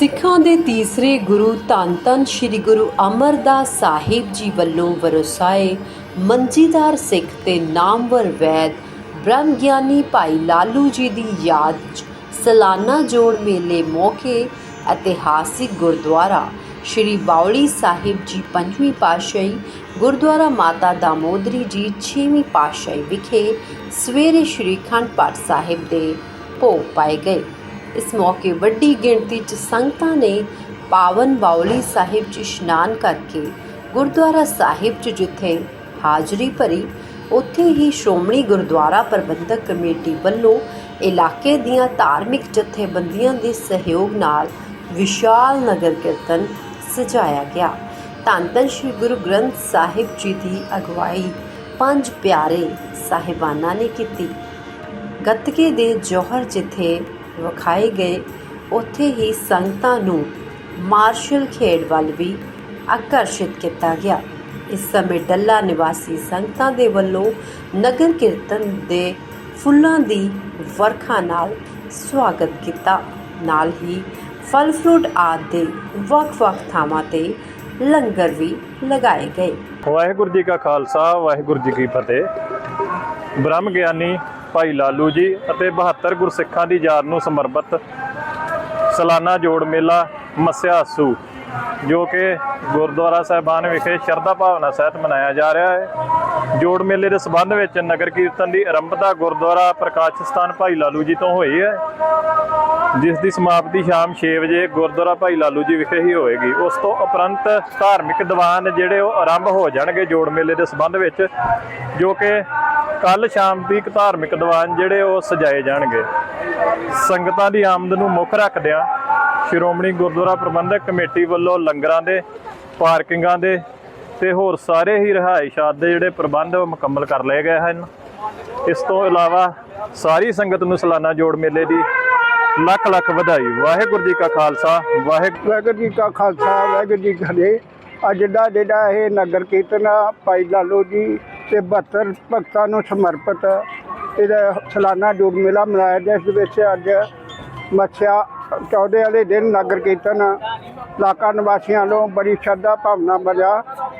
ਸਿੱਖਾਂ ਦੇ ਤੀਸਰੇ ਗੁਰੂ ਧੰਨ ਧੰਨ ਸ੍ਰੀ ਗੁਰੂ ਅਮਰਦਾਸ ਸਾਹਿਬ ਜੀ ਵੱਲੋਂ ਵਰਸਾਏ ਮੰਜੀਦਾਰ ਸਿੱਖ ਤੇ ਨਾਮਵਰ ਵੈਦ ਬ੍ਰਹਮ ਗਿਆਨੀ ਭਾਈ ਲਾਲੂ ਜੀ ਦੀ ਯਾਦ 'ਚ ਸਾਲਾਨਾ ਜੋੜ ਮੇਲੇ ਮੌਕੇ ਇਤਿਹਾਸਿਕ ਗੁਰਦੁਆਰਾ ਸ਼੍ਰੀ ਬਾਉਲੀ ਸਾਹਿਬ ਜੀ ਪੰਜਵੀਂ ਪਾਤਸ਼ਾਹੀ ਗੁਰਦੁਆਰਾ ਮਾਤਾ ਦਾਮੋਦਰੀ ਜੀ ਛੇਵੀਂ ਪਾਤਸ਼ਾਹੀ ਵਿਖੇ ਸਵੇਰੇ ਸ਼੍ਰੀ ਅਖੰਡ ਪਾਠ ਸਾਹਿਬ ਦੇ ਭੋਗ ਪਾਏ ਗਏ। ਇਸ ਮੌਕੇ ਵੱਡੀ ਗਿਣਤੀ 'ਚ ਸੰਗਤਾਂ ਨੇ ਪਾਵਨ ਬਾਉਲੀ ਸਾਹਿਬ 'ਚ ਇਸ਼ਨਾਨ ਕਰਕੇ ਗੁਰਦੁਆਰਾ ਸਾਹਿਬ 'ਚ ਜਿੱਥੇ ਹਾਜ਼ਰੀ ਭਰੀ, ਉੱਥੇ ਹੀ ਸ਼੍ਰੋਮਣੀ ਗੁਰਦੁਆਰਾ ਪ੍ਰਬੰਧਕ ਕਮੇਟੀ ਵੱਲੋਂ ਇਲਾਕੇ ਦੀਆਂ ਧਾਰਮਿਕ ਜਥੇਬੰਦੀਆਂ ਦੇ ਸਹਿਯੋਗ ਨਾਲ ਵਿਸ਼ਾਲ ਨਗਰ ਕੀਰਤਨ ਸਜਾਇਆ ਗਿਆ। ਧੰਨ ਧੰਨ ਸ੍ਰੀ ਗੁਰੂ ਗ੍ਰੰਥ ਸਾਹਿਬ ਜੀ ਦੀ ਅਗਵਾਈ ਪੰਜ ਪਿਆਰੇ ਸਾਹਿਬਾਨਾਂ ਨੇ ਕੀਤੀ। ਗੱਤਕੇ ਦੇ ਜੋਹਰ ਜਿੱਥੇ ਵਿਖਾਏ ਗਏ। ਉੱਥੇ ਹੀ ਸੰਗਤਾਂ ਨੂੰ ਮਾਰਸ਼ਲ ਖੇਡ ਵੱਲ ਵੀ ਆਕਰਸ਼ਿਤ ਕੀਤਾ ਗਿਆ। ਇਸ ਸਮੇਂ ਡੱਲਾ ਨਿਵਾਸੀ ਸੰਗਤਾਂ ਦੇ ਵੱਲੋਂ ਨਗਰ ਕੀਰਤਨ ਦੇ ਫੁੱਲਾਂ ਦੀ ਵਰਖਾ ਨਾਲ ਸਵਾਗਤ ਕੀਤਾ। ਨਾਲ ਹੀ ਫਲ ਫਰੂਟ ਆਦਿ ਦੇ ਵੱਖ-ਵੱਖ ਥਾਵਾਂ ਤੇ ਲੰਗਰ ਵੀ ਲਗਾਏ ਗਏ। ਵਾਹਿਗੁਰੂ ਜੀ ਕਾ ਖਾਲਸਾ, ਵਾਹਿਗੁਰੂ ਜੀ ਕੀ ਫਤਿਹ। ਬ੍ਰਹਮ ਗਿਆਨੀ ਭਾਈ ਲਾਲੂ ਜੀ ਅਤੇ 72 ਗੁਰਸਿੱਖਾਂ ਦੀ ਯਾਦ ਨੂੰ ਸਮਰਪਿਤ ਸਾਲਾਨਾ ਜੋੜ ਮੇਲਾ ਮੱਸਿਆ ਜੋ ਕਿ ਗੁਰਦੁਆਰਾ ਸਾਹਿਬਾਨ ਵਿਖੇ ਸ਼ਰਧਾ ਭਾਵਨਾ ਸਹਿਤ ਮਨਾਇਆ ਜਾ ਰਿਹਾ ਹੈ। ਜੋੜ ਮੇਲੇ ਦੇ ਸਬੰਧ ਵਿੱਚ ਨਗਰ ਕੀਰਤਨ ਦੀ ਆਰੰਭਤਾ ਗੁਰਦੁਆਰਾ ਪ੍ਰਕਾਸ਼ ਸਥਾਨ ਭਾਈ ਲਾਲੂ ਜੀ ਤੋਂ ਹੋਈ ਹੈ। ਜਿਸ ਦੀ ਸਮਾਪਤੀ ਸ਼ਾਮ 6 ਵਜੇ ਗੁਰਦੁਆਰਾ ਭਾਈ ਲਾਲੂ ਜੀ ਵਿਖੇ ਹੀ ਹੋਏਗੀ। ਉਸ ਤੋਂ ਉਪਰੰਤ ਧਾਰਮਿਕ ਦੀਵਾਨ ਜਿਹੜੇ ਉਹ ਆਰੰਭ ਹੋ ਜਾਣਗੇ ਜੋੜ ਮੇਲੇ ਦੇ ਸਬੰਧ ਵਿੱਚ, ਜੋ ਕਿ ਕੱਲ ਸ਼ਾਮ ਦੀ ਇੱਕ ਧਾਰਮਿਕ ਦੀਵਾਨ ਜਿਹੜੇ ਉਹ ਸਜਾਏ ਜਾਣਗੇ। ਸੰਗਤਾਂ ਦੀ ਆਮਦ ਨੂੰ ਮੁੱਖ ਰੱਖਦਿਆਂ ਸ਼੍ਰੋਮਣੀ ਗੁਰਦੁਆਰਾ ਪ੍ਰਬੰਧਕ ਕਮੇਟੀ ਵੱਲੋਂ ਲੰਗਰਾਂ ਦੇ ਪਾਰਕਿੰਗਾਂ ਦੇ ਤੇ ਹੋਰ ਸਾਰੇ ਹੀ ਰਿਹਾਇਸ਼ਾਤ ਦੇ ਜਿਹੜੇ ਪ੍ਰਬੰਧ ਉਹ ਮੁਕੰਮਲ ਕਰ ਲਏ ਗਏ ਹਨ। ਇਸ ਤੋਂ ਇਲਾਵਾ ਸਾਰੀ ਸੰਗਤ ਨੂੰ ਸਾਲਾਨਾ ਜੋੜ ਮੇਲੇ ਦੀ ਲੱਖ ਲੱਖ ਵਧਾਈ। ਵਾਹਿਗੁਰੂ ਜੀ ਕਾ ਖਾਲਸਾ ਵਾਹਿਗੁਰੂ ਵਾਹਿਗੁਰੂ ਜੀ ਕਾ ਖਾਲਸਾ ਵਾਹਿਗੁਰੂ ਜੀ ਕੀ ਫਤਿਹ। ਅੱਜ ਦਾ ਜਿਹੜਾ ਇਹ ਨਗਰ ਕੀਰਤਨ ਆ, ਭਾਈ ਲਾਲੋ ਜੀ ਤੇ 72 ਭਗਤਾਂ ਨੂੰ ਸਮਰਪਿਤ ਇਹਦਾ ਸਾਲਾਨਾ ਜੋਗ ਮੇਲਾ ਮਨਾਇਆ ਜਿਸ ਵਿੱਚ ਅੱਜ ਮੱਛਿਆ ਚੌਦੇ ਵਾਲੇ ਦਿਨ ਨਗਰ ਕੀਰਤਨ ਇਲਾਕਾ ਨਿਵਾਸੀਆਂ ਨੂੰ ਬੜੀ ਸ਼ਰਧਾ ਭਾਵਨਾ ਵਜਾ,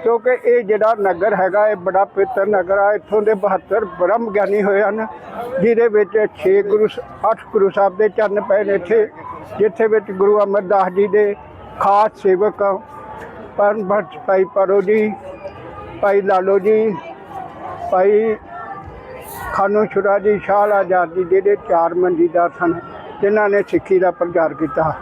ਕਿਉਂਕਿ ਇਹ ਜਿਹੜਾ ਨਗਰ ਹੈਗਾ, ਇਹ ਬੜਾ ਪਵਿੱਤਰ ਨਗਰ ਆ। ਇੱਥੋਂ ਦੇ 72 ਬ੍ਰਹਮ ਗਿਆਨੀ ਹੋਏ ਹਨ, ਜਿਹਦੇ ਵਿੱਚ 6 ਗੁਰੂ 8 ਗੁਰੂ ਸਾਹਿਬ ਦੇ ਚਰਨ ਪਏ ਨੇ ਇੱਥੇ, ਜਿੱਥੇ ਵਿੱਚ ਗੁਰੂ ਅਮਰਦਾਸ ਜੀ ਦੇ ਖਾਸ ਸੇਵਕ ਪਰਮ ਭਗਤ ਭਾਈ ਪਰੋ ਜੀ, ਭਾਈ ਲਾਲੋ ਜੀ ਭਾਈ ਖਾਨੂ ਛੁਰਾ ਜੀ ਸ਼ਾਹ ਆਜ਼ਾਦ ਜੀ, ਜਿਹੜੇ ਚਾਰ ਮੰਜੀਦਾਰ ਸਨ, ਜਿਨ੍ਹਾਂ ਨੇ ਸਿੱਖੀ ਦਾ ਪ੍ਰਚਾਰ ਕੀਤਾ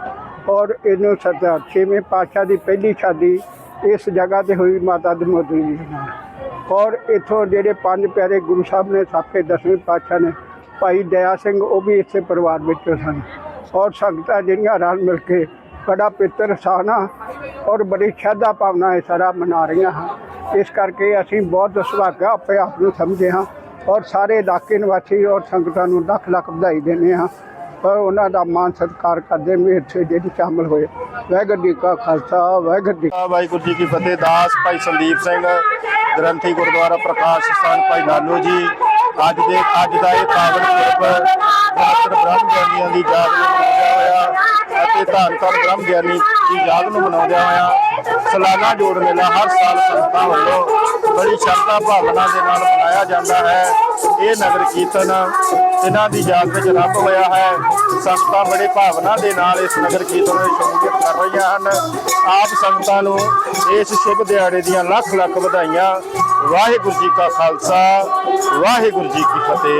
ਔਰ ਇਹਨੂੰ ਸਰਦਾਰ ਛੇਵੇਂ ਪਾਤਸ਼ਾਹ ਦੀ ਪਹਿਲੀ ਸ਼ਾਦੀ ਇਸ ਜਗ੍ਹਾ ਤੇ ਹੋਈ, ਮਾਤਾ ਦੀ ਮੋਦੀ ਜੀ ਨਾਲ। ਔਰ ਇਥੋਂ ਜਿਹੜੇ ਪੰਜ ਪਿਆਰੇ ਗੁਰੂ ਸਾਹਿਬ ਨੇ ਸਾਫੇ ਦਸਵੇਂ ਪਾਤਸ਼ਾਹ ਨੇ, ਭਾਈ ਦਇਆ ਸਿੰਘ, ਉਹ ਵੀ ਇਸੇ ਪਰਿਵਾਰ ਵਿੱਚੋਂ ਸਨ। ਔਰ ਸੰਗਤਾਂ ਜਿਹੜੀਆਂ ਰਲ ਮਿਲ ਕੇ ਬੜਾ ਪਿੱਤਰ ਸਾਨਾ ਔਰ ਬੜੀ ਸ਼ਰਧਾ ਭਾਵਨਾ ਇਹ ਸਾਰਾ ਮਨਾ ਰਹੀਆਂ ਹਨ। ਇਸ ਕਰਕੇ ਅਸੀਂ ਬਹੁਤ ਸੁਭਾਗਾ ਆਪਣੇ ਆਪ ਨੂੰ ਸਮਝੇ ਹਾਂ ਔਰ ਸਾਰੇ ਇਲਾਕੇ ਨਿਵਾਸੀ ਔਰ ਸੰਗਤਾਂ ਨੂੰ ਲੱਖ ਲੱਖ ਵਧਾਈ ਦਿੰਦੇ ਹਾਂ। ਔਰ ਉਹਨਾਂ ਦਾ ਮਾਨ ਸਤਿਕਾਰ ਕਰਦੇ ਵੀ ਇੱਥੇ ਜਿਹੜੀ ਸ਼ਾਮਲ ਹੋਏ। ਵਾਹਿਗੁਰੂ ਜੀ ਕਾ ਖਾਲਸਾ, ਵਾਹਿਗੁਰੂ ਜੀ ਵਾਹਿਗੁਰੂ ਜੀ ਕੀ ਫਤਿਹ, ਦਾਸ ਭਾਈ ਸੰਦੀਪ ਸਿੰਘ, ਗ੍ਰੰਥੀ ਗੁਰਦੁਆਰਾ ਪ੍ਰਕਾਸ਼ ਸਥਾਨ ਭਾਈ ਨਾਨੂ ਜੀ। ਅੱਜ ਦੇ, ਅੱਜ ਦਾ ਇਹ ਪਾਵਨ ਪੁਰਬ ਮਾਤਰ ਬ੍ਰਹਮ ਗਿਆਨੀਆਂ ਦੀ ਯਾਦ ਨੂੰ ਹੋਇਆ। ਅਤੇ ਧੰਨ ਧੰਨ ਬ੍ਰਹਮ ਗਿਆਨੀ ਦੀ ਯਾਦ ਨੂੰ ਮਨਾਉਂਦਿਆਂ ਹੋਇਆ ਸਾਲਾਨਾ ਜੋੜ ਮੇਲਾ ਹਰ ਸਾਲ ਸੰਗਤਾਂ ਵੱਲੋਂ ਬੜੀ ਸ਼ਰਧਾ ਭਾਵਨਾ ਦੇ ਨਾਲ ਮਨਾਇਆ ਜਾਂਦਾ ਹੈ। ਇਹ ਨਗਰ ਕੀਰਤਨ ਇਹਨਾਂ ਦੀ ਯਾਦ ਵਿੱਚ ਰੱਬ ਹੋਇਆ ਹੈ। ਸੰਗਤਾਂ ਬੜੇ ਭਾਵਨਾ ਦੇ ਨਾਲ ਇਸ ਨਗਰ ਕੀਰਤਨ ਵਿੱਚ ਸ਼ਮੂਲੀਅਤ ਕਰ ਰਹੀਆਂ ਹਨ। ਆਪ ਸੰਗਤਾਂ ਨੂੰ ਇਸ ਸ਼ੁਭ ਦਿਹਾੜੇ ਦੀਆਂ ਲੱਖ ਲੱਖ ਵਧਾਈਆਂ। ਵਾਹਿਗੁਰੂ ਜੀ ਕਾ ਖਾਲਸਾ, ਵਾਹਿਗੁਰੂ ਜੀ ਕੀ ਫਤਿਹ।